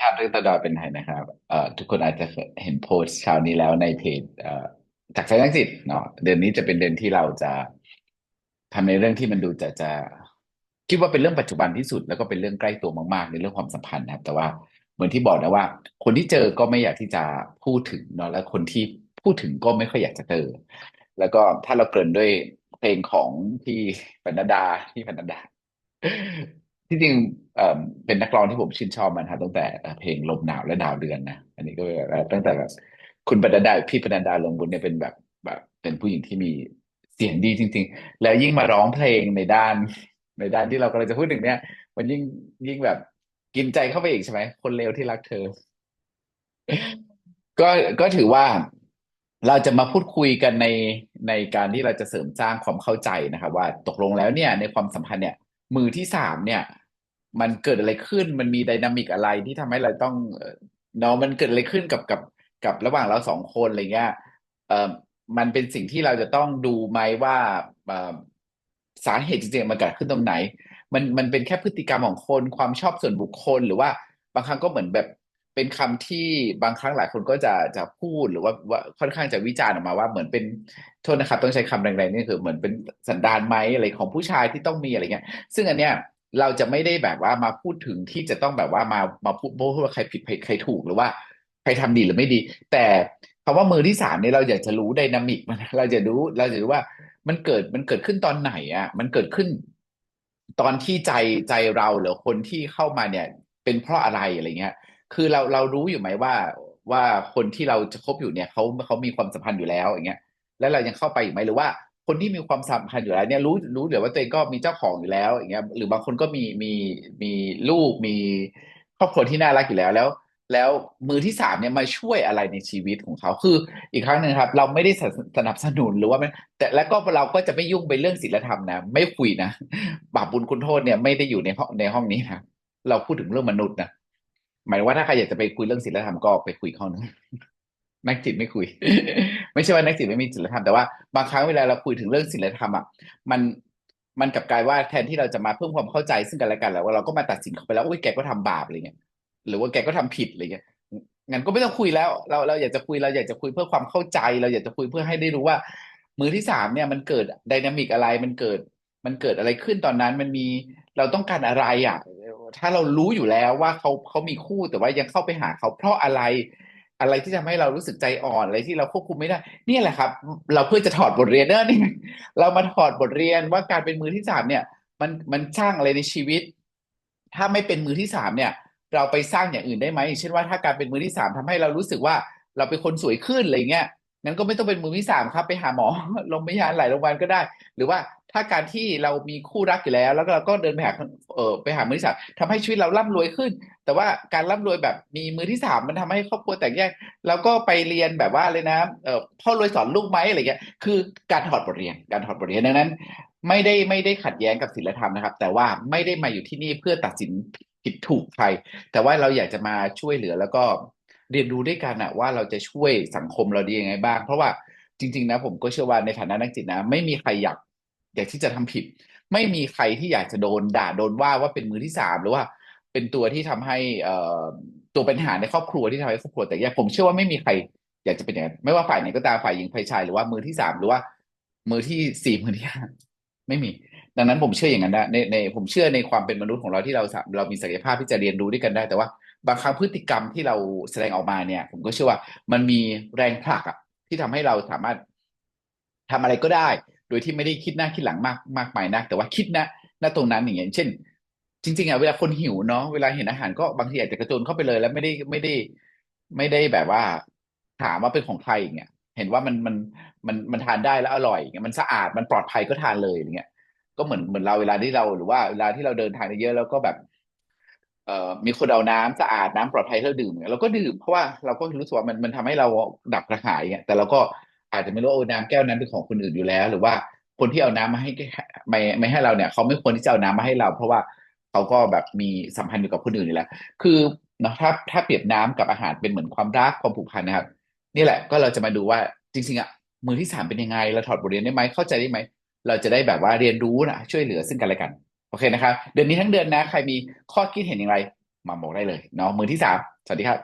ครับเรื่องตาดอยเป็นไงนะครับเอ่อทุกคนอาจจะเห็นโพสต์เช้านี้แล้วในเพจเอ่อจากไฟนักจิตเนาะเดือนนี้จะเป็นเดือนที่เราจะทำในเรื่องที่มันดูจะจะคิดว่าเป็นเรื่องปัจจุบันที่สุด แล้วก็เป็นเรื่องใกล้ตัวมากๆ ในเรื่องความสัมพันธ์นะครับ แต่ว่าเหมือนที่บอกนะว่า คนที่เจอก็ไม่อยากที่จะพูดถึงเนาะแล้วคนที่พูดถึงก็ไม่ค่อยอยากจะเจอ แล้วก็ถ้าเราเกริ่นด้วยเพลงของพี่ปนัดดาพี่ปนัดดาที่จริง เอ่อเป็นนักร้องที่ผมชื่นชอบมันครับตั้งแต่เอ่อเพลงลมหนาวและดาวเดือนนะอันนี้ก็แบบตั้งแต่แบบคุณปนัดดาพี่ปนัดดาลงบุญเนี่ยเป็นแบบแบบเป็นผู้หญิงที่มีเสียงดีจริง ๆ แล้วยิ่งมาร้องเพลงในด้านในด้านที่เรากำลังจะพูดถึงเนี่ย มันยิ่งยิ่งแบบกินใจเข้าไปอีกใช่ไหมคนเลวที่รักเธอ ก็ก็ถือว่าเราจะมาพูดคุยกันในในการที่เราจะเสริมสร้างความเข้าใจนะครับว่าตกลงแล้วเนี่ย ในความสัมพันธ์เนี่ย มือที่สามเนี่ย มันเกิดอะไรขึ้นมันมีไดนามิกอะไรที่ทำให้เราต้องเอ่อเนาะมันเกิดอะไรขึ้นกับกับกับระหว่างเราสองคนอะไรเงี้ยเอ่อมันเป็นสิ่งที่เราจะต้องดูไหมว่าอ่อสาเหตุจริงๆมันเกิดขึ้นตรงไหน มันมันเป็นแค่พฤติกรรมของคนความชอบส่วนบุคคลหรือว่าบางครั้งก็เหมือนแบบเป็นคำที่บางครั้งหลายคนก็จะจะพูดหรือว่าว่าค่อนข้างจะวิจารณ์ออกมาว่าเหมือนเป็นโทษนะครับต้องใช้คำแรงๆนี่คือเหมือนเป็นสันดานไหมอะไรของผู้ชายที่ต้องมีอะไรเงี้ย ซึ่งอันเนี้ย เราจะไม่ได้แบบว่ามาพูดถึงที่จะต้องแบบว่ามามาพูดพูดว่าใครผิดใครถูกหรือว่าใครทำดีหรือไม่ดี แต่คำว่ามือที่สามเนี่ยเราอยากจะรู้ไดนามิกมันเราจะรู้เราจะรู้ว่ามันเกิดมันเกิดขึ้นตอนไหนอะ มันเกิดขึ้น ตอนที่ใจใจเราหรือคนที่เข้ามาเนี่ย เป็นเพราะอะไรอะไรเงี้ย คือเราเรารู้อยู่ไหมว่าว่าคนที่เราจะคบอยู่เนี่ยเขาเขามีความสัมพันธ์อยู่แล้วอย่างเงี้ย แล้วเรายังเข้าไปอยู่ไหมหรือว่า คนที่มีความสัมพันธ์อยู่แล้วเนี่ยรู้รู้เดี๋ยวว่าตัวเองก็มีเจ้าของอยู่แล้วอย่างเงี้ยหรือบางคนก็มีมีมีลูกมีครอบครัวที่น่ารักอยู่แล้วแล้ว แล้วมือที่สามเนี่ยมาช่วยอะไรในชีวิตของเขาคืออีกครั้งหนึ่งครับ เราไม่ได้สนับสนับสนุนหรือว่าแต่แล้วก็เราก็จะไม่ยุ่งไปเรื่องศีลธรรมนะ ไม่คุยนะบาปบุญคุณโทษเนี่ยไม่ได้อยู่ในห้องในห้องนี้นะเราพูดถึงเรื่องมนุษย์นะหมายว่าถ้าใครอยากจะไปคุยเรื่องศีลธรรมก็ไปคุยข้อนึงนักจิตไม่คุย ไม่ใช่ว่านักจิตไม่มีศีลธรรมแต่ว่าบางครั้งเวลาเราคุยถึงเรื่องศีลธรรมอะมันมันกับกลายว่าแทนที่เราจะมาเพิ่มความเข้าใจซึ่งกันและกันแล้วว่าเราก็มาตัดสินเขาไปแล้วโอ้ยแกก็ทำบาปอะไรเงี้ยหรือว่าแกก็ทำผิดอะไรเงี้ยงั้นก็ไม่ต้องคุยแล้ว เราเราอยากจะคุยเราอยากจะคุยเพื่อความเข้าใจ เราอยากจะคุยเพื่อให้ได้รู้ว่า มือที่สามเนี่ยมันเกิดไดนามิกอะไรมันเกิด มันเกิดอะไรขึ้นตอนนั้นมันมีเราต้องการอะไรอะ ถ้าเรารู้อยู่แล้วว่าเขาเขามีคู่แต่ว่ายังเข้าไปหาเขาเพราะอะไร อะไรที่ทำให้เรารู้สึกใจอ่อนอะไรที่เราควบคุมไม่ได้ นี่แหละครับ เราเพื่อจะถอดบทเรียนเนอนี่เรามาถอดบทเรียนว่าการเป็นมือที่สามเนี่ย มันมันสร้างอะไรในชีวิต ถ้าไม่เป็นมือที่สามเนี่ย เราไปสร้างอย่างอื่นได้ไหมเช่นว่าถ้าการเป็นมือที่สามทำให้เรารู้สึกว่าเราเป็นคนสวยขึ้นอะไรเงี้ยงั้นก็ไม่ต้องเป็นมือที่สามครับ ไปหาหมอโรงพยาบาลหลายโรงพยาบาลก็ได้ หรือว่า ถ้าการที่เรามีคู่รักอยู่แล้ว แล้วก็เราก็เดินไปหาเออไปหามือที่สามทำให้ชีวิตเราร่ำรวยขึ้น แต่ว่าการร่ำรวยแบบมีมือที่สามมันทำให้ครอบครัวแตกแยกแล้วก็ไปเรียนแบบว่าเลยนะเออพ่อรวยสอนลูกไหมอะไรเงี้ยคือการถอดบทเรียนการถอดบทเรียนดังนั้น ไม่ได้ไม่ได้ขัดแย้งกับศีลธรรมนะครับ แต่ว่าไม่ได้มาอยู่ที่นี่เพื่อตัดสินผิดถูกใครแต่ว่าเราอยากจะมาช่วยเหลือแล้วก็เรียนรู้ด้วยกันอะว่าเราจะช่วยสังคมเราด้ยังไงบ้าง เพราะว่าจริง ๆ นะผมก็เชื่อว่าในฐานะนักจิตนะ ไม่มีใครอยาก อยากที่จะทำผิด ไม่มีใครที่อยากจะโดนด่าโดนว่าว่าเป็นมือที่สามหรือว่าเป็นตัวที่ทำให้เอ่อตัวปัญหาในครอบครัวที่ทำให้ครอบครัวแต่แยกผมเชื่อว่าไม่มีใครอยากจะเป็นอย่างนั้นไม่ว่าฝ่ายไหนก็ตามฝ่ายหญิงฝ่ายชายหรือว่ามือที่สามหรือว่ามือที่สี่มือที่ห้าไม่มี ดังนั้นผมเชื่ออย่างนั้นนะในในผมเชื่อในความเป็นมนุษย์ของเราที่เราเรามีศักยภาพที่จะเรียนรู้ด้วยกันได้ แต่ว่าบางครั้งพฤติกรรมที่เราแสดงออกมาเนี่ย ผมก็เชื่อว่ามันมีแรงผลักอะที่ทำให้เราสามารถทำอะไรก็ได้ โดยที่ไม่ได้คิดหน้าคิดหลังมากมากมายนัก แต่ว่าคิดนะณตรงนั้นอย่างเงี้ยเช่น จริง ๆอะเวลาคนหิวเนาะเวลาเห็นอาหารก็บางทีอาจจะกระโจนเข้าไปเลย แล้วไม่ได้ไม่ได้ ไม่ได้แบบว่า ถามว่าเป็นของใครอย่างเงี้ยเห็นว่ามันมันมันมันทานได้แล้วอร่อยอย่างเงี้ยมันสะอาดมันปลอดภัยก็ทานเลยอย่างเงี้ยก็เหมือนเหมือนเราเวลาที่เราหรือว่าเวลาที่เราเดินทางเยอะแล้วก็แบบ เอ่อมีคนเอาน้ำสะอาดน้ำปลอดภัยให้เราดื่มเนี่ยเราก็ดื่มเพราะว่าเราก็รู้สึกว่ามันมันทำให้เราดับกระหายเนี่ยแต่เราก็ อาจจะไม่รู้โอ้น้ำแก้วนั้นเป็นของคนอื่นอยู่แล้ว หรือว่าคนที่เอาน้ำมาให้ไม่ไม่ให้เราเนี่ย เขาไม่ควรที่จะเอาน้ำมาให้เรา เพราะว่าเขาก็แบบมีสัมพันธ์อยู่กับคนอื่นอยู่แล้ว คือเนาะถ้าถ้าเปรียบน้ำกับอาหารเป็นเหมือนความรักความผูกพันนะครับ นี่แหละก็เราจะมาดูว่าจริงๆอะมือที่สามเป็นยังไง เราถอดบทเรียนได้ไหมเข้าใจได้ไหมเราจะได้แบบว่าเรียนรู้นะช่วยเหลือซึ่งกันและกันโอเคนะครับเดือนนี้ทั้งเดือนนะ ใครมีข้อคิดเห็นอย่างไร มาบอกได้เลยเนาะมือที่สามสวัสดีครับ